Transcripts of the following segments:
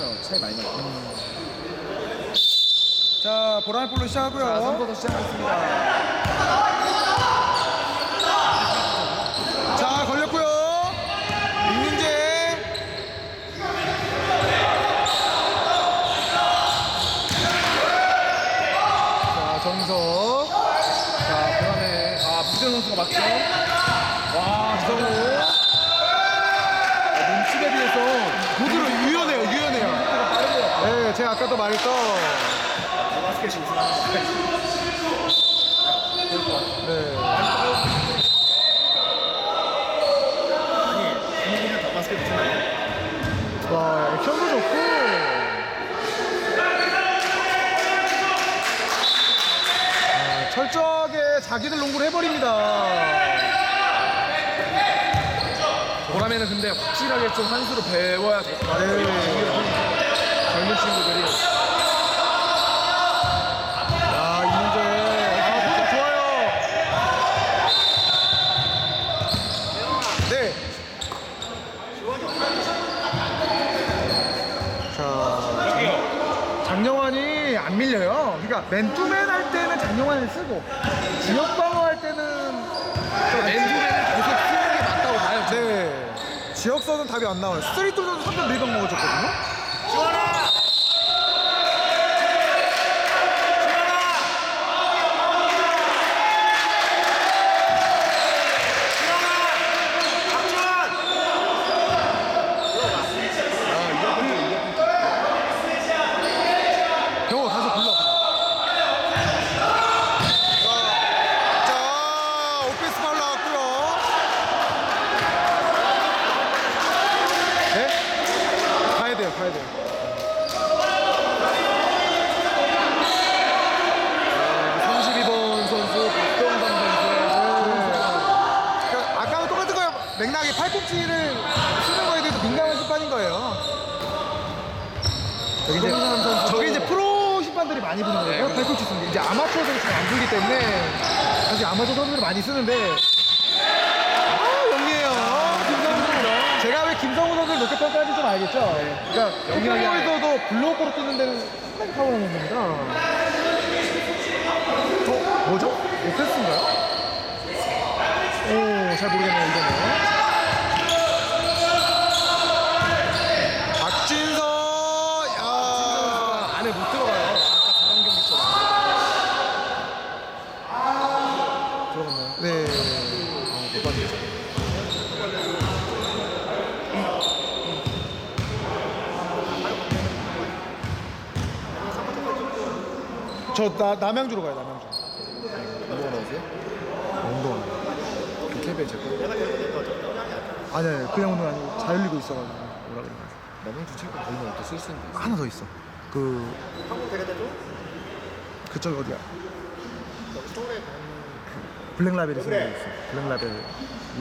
많죠. 차이 많이 나요. 자 보라의 볼로 자, 시작하고요. 3쿼터 시작하겠습니다. 자 걸렸고요. 임민재. 자 정석. 자, 그다음에 아, 부정 선수가 맞죠? 와, 이성우. 아, 몸집에 비해서 보드로 유연해요, 유연해요. 빠른 것 같 아까도 말했던. 바스켓이 우승하는. 네. 아니, 분위기는 더 바스켓 우승하는 와, 액션도 좋고. 아, 철저하게 자기들 농구를 해버립니다. 보라매는 근데 확실하게 좀 한 수를 배워야 같아요. 네. 젊은 친구들이. 아, 이문재. 아, 포즈 좋아요. 네. 자, 장영환이 안 밀려요. 그러니까 맨투맨 할 때는 장영환을 쓰고 지역 방어할 때는 맨투맨은 계속 쓰는 게 맞다고 봐요. 네. 지역서는 답이 안 나와요. 스트리트 전은 3점 4방 먹어줬거든요. 경호 가서 불러. 자, 자, 오피스 파울 나왔고요. 네? 가야 돼요, 가야 돼요. 32번 선수, 박병상 선수의 그러니까 아까도 똑같은 거예요. 맥락이 팔꿈치를 쓰는 거에 대해서 민감한 심판인 거예요. 저기 이제, 손흥민 선수도- 저게 이제 프로 심판들이 많이 부는 거예요. 네, 팔꿈치 쓰는 게. 이제 아마추어들이 잘안 불기 때문에 사실 아마추어 선수들이 많이 쓰는데 아, 영리해요. 김성우 선수. 제가 왜 김성우 선수를 높게 평가하는지 좀 알겠죠? 그러니까 영리하게. 여기에서도 블로커로 뛰는 데는 상당히 파워하는 겁니다. 저 뭐죠? 오페스인가요? 오, 잘 모르겠네요, 이거는. 박진서, 야. 선수가 안에 못 들어가요. 아까 저런 경기처럼. 들어갔나요? 네. 아, 못 봤네요. 저 나, 남양주로 가요, 남양주. 누가 나오세요? 운동. 그 캡에 제 거. 아니, 아니, 그냥 운동 아니고 잘 흘리고 있어가지고. 뭐라 그래. 남양주 체육 걸리면 또쓸수 있는 게 있어요. 하나 더 있어. 그. 그쪽 어디야? 블랙라벨이 게 있어. 블랙라벨이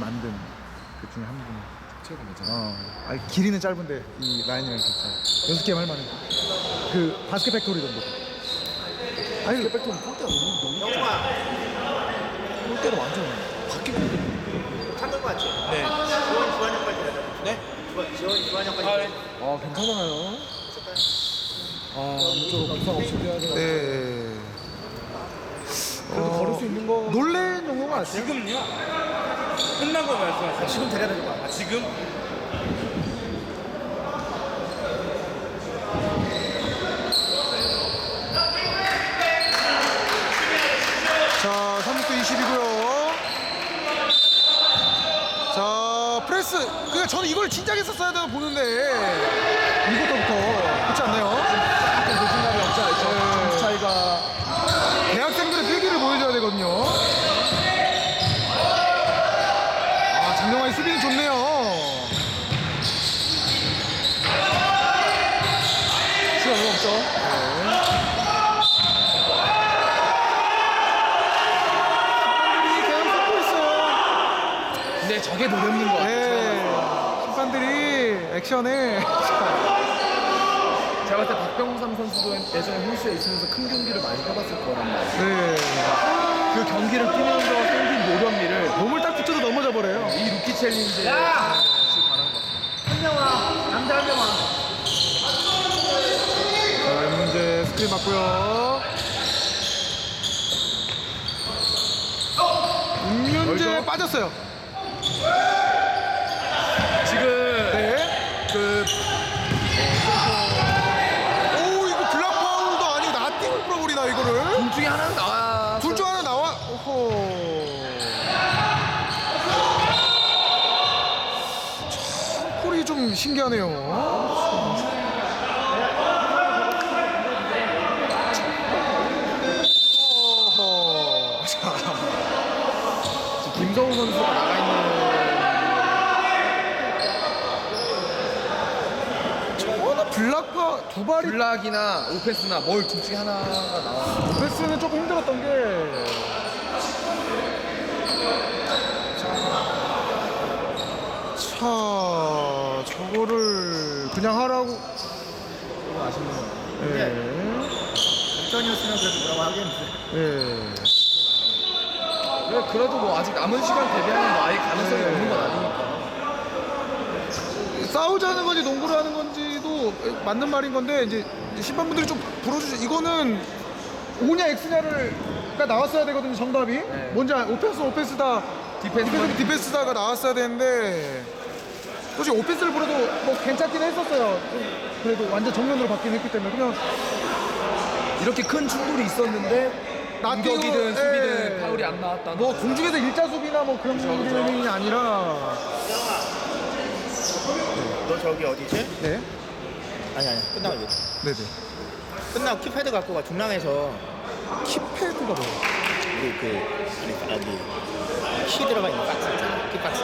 만든 그 중에 한 분. 체육 괜찮아요. 어, 아니 길이는 짧은데 이 라인이랑 괜찮아. 연습 게임 할 만해. 그 바스켓 팩토리 정도. 아니 캡백톤 골대가 너무 너무 영화. 골대가 완전 바뀌고 찾는 거 같지? 네. 지원 지원 형까지 되죠? 네? 지원 지원 지원 형까지. 아, 네. 아 괜찮아요. 아 아무쪼록 부상 없이 돼야 돼. 네. 그래도 걸을 수 있는 거. 놀랜 용어가 같아요. 지금요? 끝난 거 말씀하세요? 지금 데려야 되는 거 아, 지금? 자, 3분 20이고요. 자, 프레스. 그러니까 저는 이걸 진작에 썼어야 되나 보는데 이것부터 그렇지 않나요? 약간 노진감이 없지 않죠? 네. 점수 차이가 대학생들의 필기를 보여줘야 되거든요. 아, 장동환의 수비는 좋네요. 시간 얼마 없죠? 심판들이 그냥 쏟고 있어요. 근데 저게 노렸는 거 같아요. 네. 심판들이 액션에 제가 봤을 때 박병삼 선수도 예전에 홀스에 있으면서 큰 경기를 많이 해봤을 거란 말이에요. 네. 그 경기를 뛰면서 생긴 노련미를 몸을 딱 붙여도 넘어져 버려요. 이 루키 챌린지에 같이 바란 것 같아요. 한 명아 남자 한 명아. 스크린 맞고요. 음윤재 여기서? 빠졌어요. 지금 네. 그 오 이거 블락 파울도 아니고 나띵을 풀어버리나 이거를? 둘 중에 하나는 나와. 둘 중 하나 나와. 오호. 참 콜이 좀 신기하네요. 어허. 자, 김성우 선수가 나가 저거는 블락파 두 있는 발이 블락이나 오펜스나 뭘 둘 중에 하나가 나와. 패스는 조금 힘들었던 게. 자, 저거를 그냥 하라고. 아쉽네요. 예. 전이었으면 그래도 뭐라고 하겠는데. 예. 그래, 그래도 뭐 아직 남은 시간 대비하면 뭐 아예 가능성이 네. 없는 건 아니니까. 싸우자는 건지 농구를 하는 건지도 맞는 말인 건데 이제 심판분들이 좀 불어주죠. 이거는 O냐 X냐를 가 나왔어야 되거든요. 정답이. 네. 뭔지 알- 오펜스 오펜스다. 디펜스 디펜스 디펜스다가 나왔어야 되는데 솔직히 오펜스를 불어도 뭐 괜찮긴 했었어요. 좀 그래도 완전 정면으로 바뀌긴 했기 때문에 그냥 이렇게 큰 충돌이 있었는데 나 공격이든 뛰고, 수비든 예. 파울이 안 나왔다는 뭐 공중에서 일자 수비나 뭐 그런 일이 아니라 너 저기 어디지? 네 아니 아니 끝나고 얘기. 네네 끝나고 키패드 갖고 가 중랑에서 키패드가 뭐예요? 우리 그 아니 여기 키 들어가 있는 박스 있잖아. 키박스.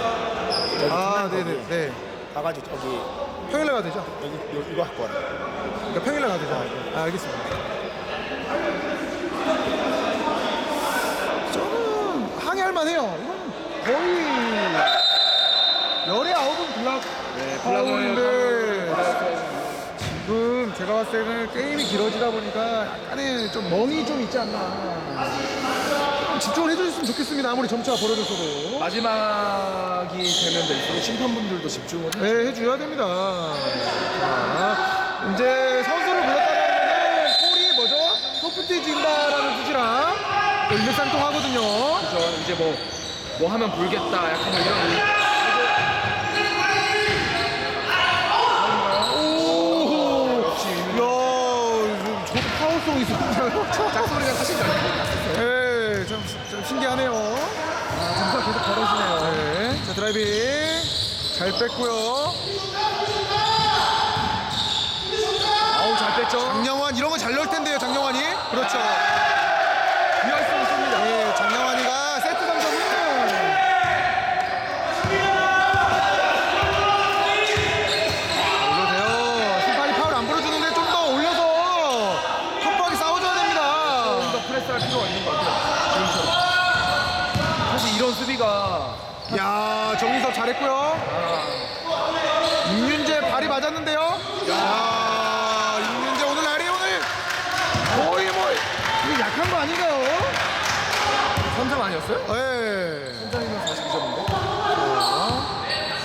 여기 아 네네 거기 네 가가지고 저기 평일에 가야 되죠? 여기 요, 이거 갖고 와라. 그러니까 평일에 가야 되죠? 아 알겠습니다. 저는 항의할 만 해요. 이건 거의 열의 아홉은 블락 네, 파울인데 지금 제가 봤을 때는 게임이 길어지다 보니까 약간의 좀 멍이 좀 있지 않나. 좀 집중을 해주셨으면 좋겠습니다. 아무리 점차가 벌어졌어도. 마지막이 되면 될수록 심판분들도 집중을 해. 네, 해줘야 됩니다. 자, 이제 선수를 불렀다는 거는 콜이 뭐죠? 소프트해진다라는 뜻이랑 또 일맥상통하거든요. 그래서 이제 뭐, 뭐 하면 불겠다. 약간 뭐 이런. 의- 오, 역시 야, 저도 파워송 있었잖아요. 짝소리가 사실 잘 들렸어요. 신기하네요. 아, 점수가 계속 벌어지네요. 네. 자, 드라이빙. 잘 뺐고요. 아우, 잘 뺐죠? 장영환, 이런 거잘 넣을 텐데요, 장영환이. 그렇죠. 유할 수 있습니다. 예, 장영환이가 세트 점점은 올려돼요. 심판이 파울 안 불어주는데 좀 더 올려서 헛박이 싸워줘야 됩니다. 좀 더 프레스할 필요가 있는 것 같아요. 지금처럼. 사실 이런 수비가 야, 정희섭 잘했고요. 임윤재 발이 맞았는데요. 야, 임윤재 오늘 날이 오늘 거의 뭐 이게 약한 거 아닌가요? 3점 아니었어요? 예. 3점이면 42점인데?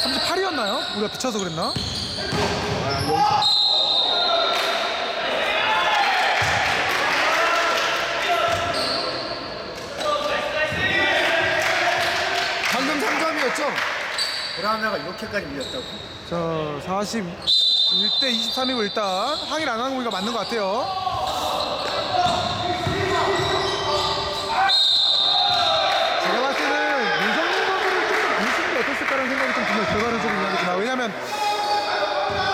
38이었나요? 우리가 비쳐서 그랬나? 방금 3점이었죠? 브라우나가 이렇게까지 밀렸다고? 자, 41대 23이고 일단 항의를 안 하는 거니까 맞는 것 같아요. 제가 봤을 때는 유성민 선수를 조금 안 쓰는 게 어땠을까라는 생각이 좀 드네요. 결과론적으로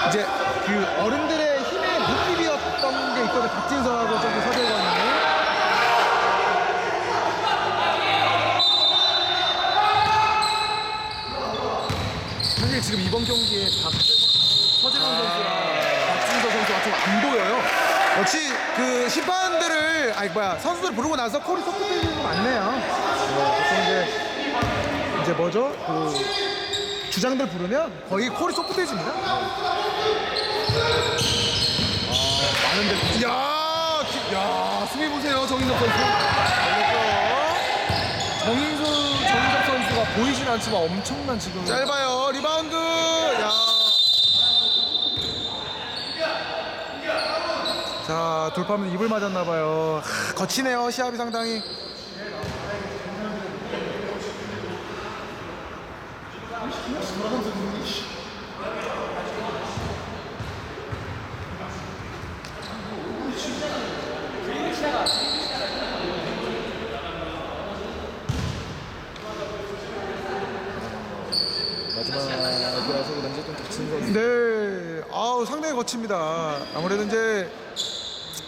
이제 그 어른들의 힘의 느낌이었던 게 있거든요. 박진서하고 저기 서재권이. 사실 지금 이번 경기에 박재권, 서재권 선수랑 박진서 선수가 좀 안 보여요. 역시 그 심판들을 아니 뭐야 선수들 부르고 나서 콜이 소프트해지는 거 맞네요. 네, 보통 이제 이제 뭐죠? 그 주장들 부르면 거의 콜이 소프트해집니다. 많은데. 야, 기- 야, 수비 보세요, 정인석 선수. 정인수, 정인석 선수가 보이진 않지만 엄청난 지금. 짧아요. 리바운드. 야. 자 돌파면 입을 맞았나 봐요. 하, 거치네요 시합이 상당히. 마지막에 와서 그런지 좀 다친 선수. 네, 아우 상당히 거칩니다. 아무래도 이제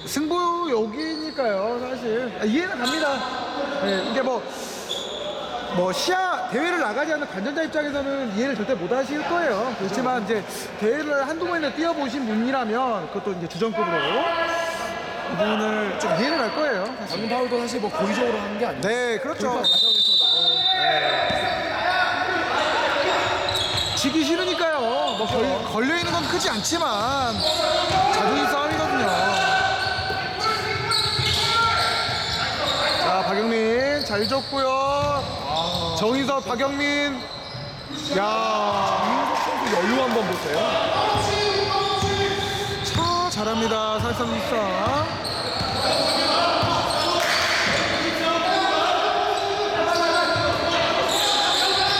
승부 여기니까요, 사실 아, 이해는 갑니다. 네, 이게 뭐. 뭐 시야 대회를 나가지 않는 관전자 입장에서는 이해를 절대 못 하실 거예요. 그렇지만 이제 대회를 한두 번이나 뛰어보신 분이라면 그것도 이제 주전급으로 이 부분을 좀 이해를 할 거예요. 사실. 방금 파울도 사실 뭐 고의적으로 한 게 아니고 네, 그렇죠. 과정에서 나온 지기 싫으니까요. 뭐 걸, 걸려 있는 건 크지 않지만 자존심 싸움이거든요. 자, 박영민 잘 줬고요. 정인섭, 박영민. 야, 여유 한번 보세요. 차 잘합니다. 살상일상.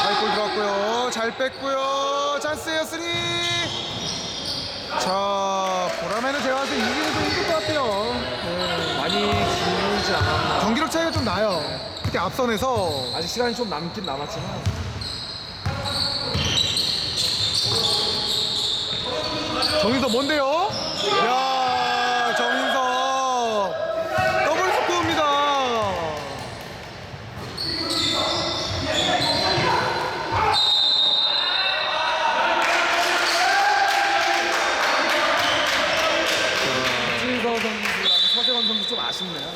하이볼 들어갔고요. 잘 뺐고요. 쓰리. 자, 보라매는 제가 봤을 때 이기는 좀 힘들 것 같아요. 네. 많이 길지 않았나. 경기력 차이가 좀 나요. 특히 앞선에서. 아직 시간이 좀 남긴 남았지만 정인석 뭔데요? 야 정인석 더블 스코어입니다. 박진서 선수랑 서재원 선수 좀 아쉽네요.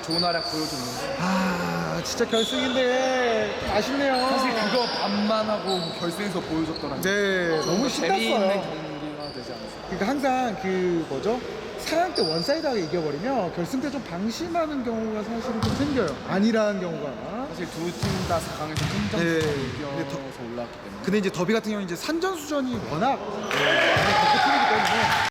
네. 4강 때 좋은 활약 보여줬는데 아 진짜 결승인데 아쉽네요. 사실 그거 반만 하고 결승에서 보여줬더라고요. 네 너무 재미있는 신났어요. 경기가 되지 않았어요. 그러니까 항상 그 뭐죠? 4강 때 원사이드하게 이겨버리면 결승 때 좀 방심하는 경우가 사실은 좀 생겨요. 아니라는 경우가. 사실 두 팀 다 4강에서 혼자 네. 이겨서 근데 더- 올라왔기 때문에 근데 이제 더비 같은 경우는 이제 산전수전이 워낙 네, 좋은 팀이기 때문에